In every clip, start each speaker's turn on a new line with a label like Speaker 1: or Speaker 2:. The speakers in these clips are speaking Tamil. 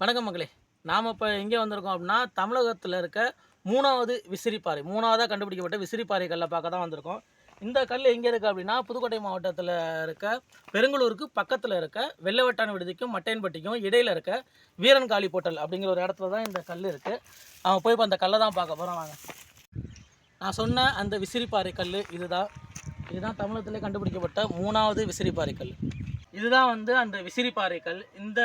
Speaker 1: வணக்கம் மக்களே நாம் இப்போ எங்கே வந்திருக்கோம் அப்படின்னா தமிழகத்தில் இருக்க மூணாவது விசிறிப்பாறை மூணாவதாக கண்டுபிடிக்கப்பட்ட விசிறிப்பாறை கல்லை பார்க்க தான் வந்திருக்கோம். இந்த கல் எங்கே இருக்குது அப்படின்னா புதுக்கோட்டை மாவட்டத்தில் இருக்க பெருங்களூருக்கு பக்கத்தில் இருக்க வெள்ளவட்டான விடுதிக்கும் மட்டையன்பட்டிக்கும் இடையில் இருக்க வீரன் காளி போட்டல் அப்படிங்கிற ஒரு இடத்துல தான் இந்த கல் இருக்குது அவன் போய் இப்போ அந்த கல்லை தான் பார்க்க போகிறோம் வாங்க. நான் சொன்ன அந்த விசிறிப்பாறை கல் இதுதான். இதுதான் தமிழகத்திலே கண்டுபிடிக்கப்பட்ட மூணாவது விசிறிப்பாறை கல். இதுதான் வந்து அந்த விசிறிப்பாறை கல் இந்த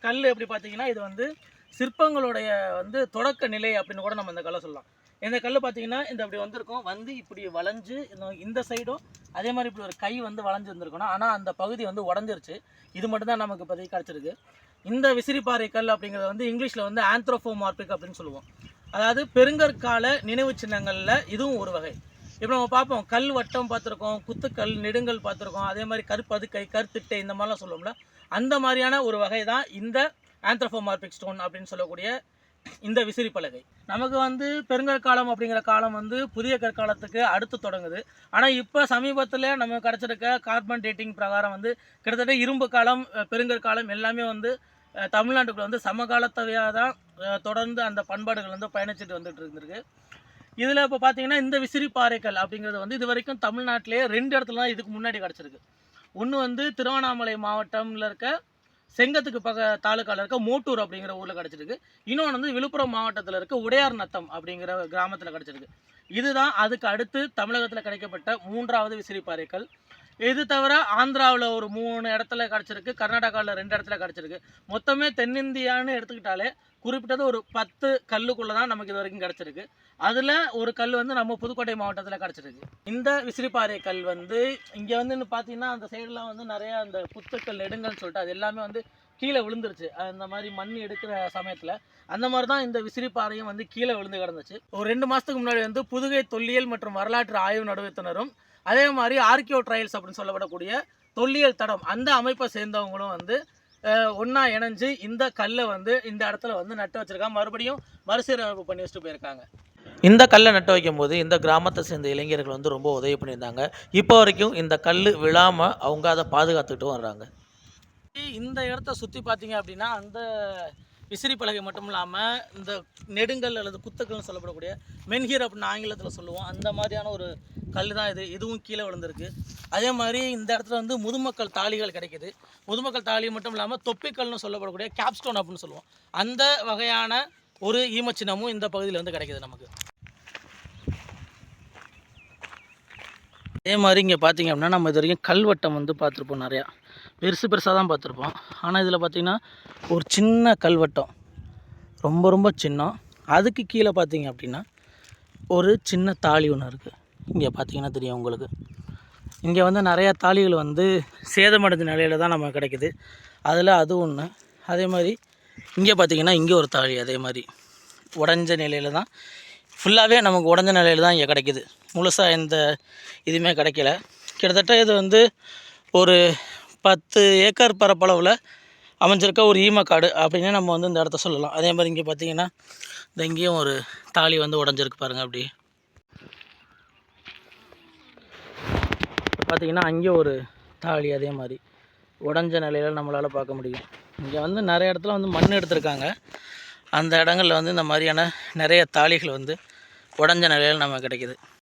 Speaker 1: கல் எப்படி பார்த்தீங்கன்னா இது வந்து சிற்பங்களுடைய வந்து தொடக்க நிலை அப்படின்னு கூட நம்ம இந்த கல்லை சொல்லலாம். இந்த கல் பார்த்தீங்கன்னா இந்த அப்படி வந்திருக்கும். வந்து இப்படி வளைஞ்சு இந்த- இந்த சைடும் அதே மாதிரி இப்படி ஒரு கை வந்து வளைஞ்சு வந்திருக்கணும். ஆனால் அந்த பகுதி வந்து உடஞ்சிருச்சு. இது மட்டும்தான் நமக்கு இப்போதைக்கு கிடச்சிருக்கு. இந்த விசிறிப்பாறை கல் அப்படிங்கிறது வந்து இங்கிலீஷில் வந்து ஆந்த்ரோஃபோமார்பிக் அப்படின்னு சொல்லுவோம். அதாவது பெருங்கற்கால நினைவு சின்னங்களில் இதுவும் ஒரு வகை. இப்போ நம்ம பார்ப்போம் கல் வட்டம் பார்த்துருக்கோம் குத்துக்கல் நெடுங்கல் பார்த்துருக்கோம் அதே மாதிரி கருப்பதுக்கை கருத்திட்டை இந்த மாதிரிலாம் சொல்லுவோம்ல. அந்த மாதிரியான ஒரு வகை தான் இந்த ஆந்த்ரோஃபோமார்பிக் ஸ்டோன் அப்படின்னு சொல்லக்கூடிய இந்த விசிறி பலகை. நமக்கு வந்து பெருங்கற்காலம் அப்படிங்கிற காலம் வந்து புதிய கற்காலத்துக்கு அடுத்து தொடங்குது. ஆனால் இப்போ சமீபத்தில் நம்ம கிடச்சிருக்க கார்பன் டேட்டிங் பிரகாரம் வந்து கிட்டத்தட்ட இரும்பு காலம் பெருங்கற்காலம் எல்லாமே வந்து தமிழ்நாட்டுக்குள்ளே தமிழ்நாட்டுக்குள்ள வந்து சமகாலத்தவையாக தான் தொடர்ந்து அந்த பண்பாடுகள் வந்து பயணிச்சுட்டு வந்துட்டு இருந்திருக்கு. இதில் இப்போ பார்த்தீங்கன்னா இந்த விசிறி அப்படிங்கிறது வந்து இது வரைக்கும் தமிழ்நாட்டிலே ரெண்டு இடத்துல தான் இதுக்கு முன்னாடி கிடச்சிருக்கு. ஒன்று வந்து திருவண்ணாமலை மாவட்டமில் இருக்க செங்கத்துக்கு பக்க தாலுக்காவில் இருக்க மோட்டூர் அப்படிங்கிற ஊரில் கிடச்சிருக்கு. இன்னொன்று வந்து விழுப்புரம் மாவட்டத்தில் இருக்க உடையார் நத்தம் அப்படிங்கிற கிராமத்தில் கிடச்சிருக்கு. இதுதான் அதுக்கு அடுத்து தமிழகத்தில் கிடைக்கப்பட்ட மூன்றாவது விசிறி இது தவிர ஆந்திராவில் ஒரு மூணு இடத்துல கிடச்சிருக்கு கர்நாடகாவில் ரெண்டு இடத்துல கிடச்சிருக்கு. மொத்தமே தென்னிந்தியான்னு எடுத்துக்கிட்டாலே குறிப்பிட்டது ஒரு பத்து கல்லுக்குள்ளே தான் நமக்கு இது வரைக்கும் கிடச்சிருக்கு. அதில் ஒரு கல் வந்து நம்ம புதுக்கோட்டை மாவட்டத்தில் கிடச்சிருக்கு. இந்த விசிறிப்பாறை கல் வந்து இங்கே வந்து பார்த்தீங்கன்னா அந்த சைடெலாம் வந்து நிறைய அந்த புத்துக்கல் நெடுங்கல்னு சொல்லிட்டு அது எல்லாமே வந்து கீழே விழுந்துருச்சு. அந்த மாதிரி மண் எடுக்கிற சமயத்தில் அந்த மாதிரி தான் இந்த விசிறிப்பாறையும் வந்து கீழே விழுந்து கிடந்துச்சு. ஒரு ரெண்டு மாதத்துக்கு முன்னாடி வந்து புதுகை தொல்லியல் மற்றும் வரலாற்று ஆய்வு நடுவத்தினரும் அதே மாதிரி ஆர்கியோ ட்ரையல்ஸ் அப்படின்னு சொல்லப்படக்கூடிய தொல்லியல் தடம் அந்த அமைப்பை சேர்ந்தவங்களும் வந்து ஒன்றா இணைஞ்சு இந்த கல்லை வந்து இந்த இடத்துல வந்து நட்டு வச்சிருக்காங்க. மறுபடியும் மறுசீரமைப்பு பண்ணி வச்சுட்டு போயிருக்காங்க. இந்த கல்லை நட்டு வைக்கும்போது இந்த கிராமத்தை சேர்ந்த இளைஞர்கள் வந்து ரொம்ப உதவி பண்ணியிருந்தாங்க. இப்போ வரைக்கும் இந்த கல் விழாமல் அவங்க அதை பாதுகாத்துக்கிட்டும் வர்றாங்க. இந்த இடத்த சுற்றி பார்த்தீங்க அப்படின்னா அந்த விசிறி பலகை மட்டும் இல்லாமல் இந்த நெடுங்கல் அல்லது குத்துக்கள்னு சொல்லப்படக்கூடிய மென்ஹீர் அப்படின்னு ஆங்கிலத்தில் சொல்லுவோம். அந்த மாதிரியான ஒரு கல் தான் இது. இதுவும் கீழே விழுந்திருக்கு. அதே மாதிரி இந்த இடத்துல வந்து முதுமக்கள் தாலிகள் கிடைக்குது. முதுமக்கள் தாலி மட்டும் இல்லாமல் தொப்பிக்கல்னு சொல்லப்படக்கூடிய கேப்ஸ்டோன் அப்படின்னு சொல்லுவோம். அந்த வகையான ஒரு ஈமச்சின்னமும் இந்த பகுதியில் வந்து கிடைக்கிது நமக்கு. அதே மாதிரி இங்கே பார்த்தீங்க அப்படின்னா நம்ம இது வரைக்கும் கல்வட்டம் வந்து பார்த்துருப்போம் நிறையா. பெருசு பெருசாக தான் பார்த்துருப்போம் ஆனால் இதில் பார்த்திங்கன்னா ஒரு சின்ன கல்வட்டம். ரொம்ப ரொம்ப சின்னம். அதுக்கு கீழே பார்த்தீங்க அப்படின்னா ஒரு சின்ன தாலி ஒன்று இருக்குது இங்கே பார்த்தீங்கன்னா தெரியும் உங்களுக்கு. இங்கே வந்து நிறையா தாலிகள் வந்து சேதமடைஞ்ச நிலையில் தான் நமக்கு கிடைக்குது. அதில் அது ஒன்று அதே மாதிரி இங்கே பார்த்தீங்கன்னா இங்கே ஒரு தாலி அதே மாதிரி. உடஞ்ச நிலையில் தான் ஃபுல்லாகவே நமக்கு உடஞ்ச நிலையில் தான் இங்கே கிடைக்கிது. முழுசாக எந்த இதுவுமே கிடைக்கல. கிட்டத்தட்ட இது வந்து ஒரு பத்து ஏக்கர் பரப்பளவில் அமைஞ்சிருக்க ஒரு ஈமக்காடு அப்படின்னு நம்ம வந்து இந்த இடத்த சொல்லலாம். அதே மாதிரி இங்கே பார்த்தீங்கன்னா இந்த இங்கேயும் ஒரு தாலி வந்து உடஞ்சிருக்கு பாருங்கள் அப்படி பார்த்தீங்கன்னா அங்கேயும் ஒரு தாலி அதே மாதிரி. உடஞ்ச நிலையில் நம்மளால் பார்க்க முடியும். இங்கே வந்து நிறைய இடத்துல வந்து மண் எடுத்திருக்காங்க. அந்த இடங்களில் வந்து இந்த மாதிரியான நிறைய தாலிகள் வந்து உடஞ்ச நிலையில் நமக்கு கிடைக்கிது.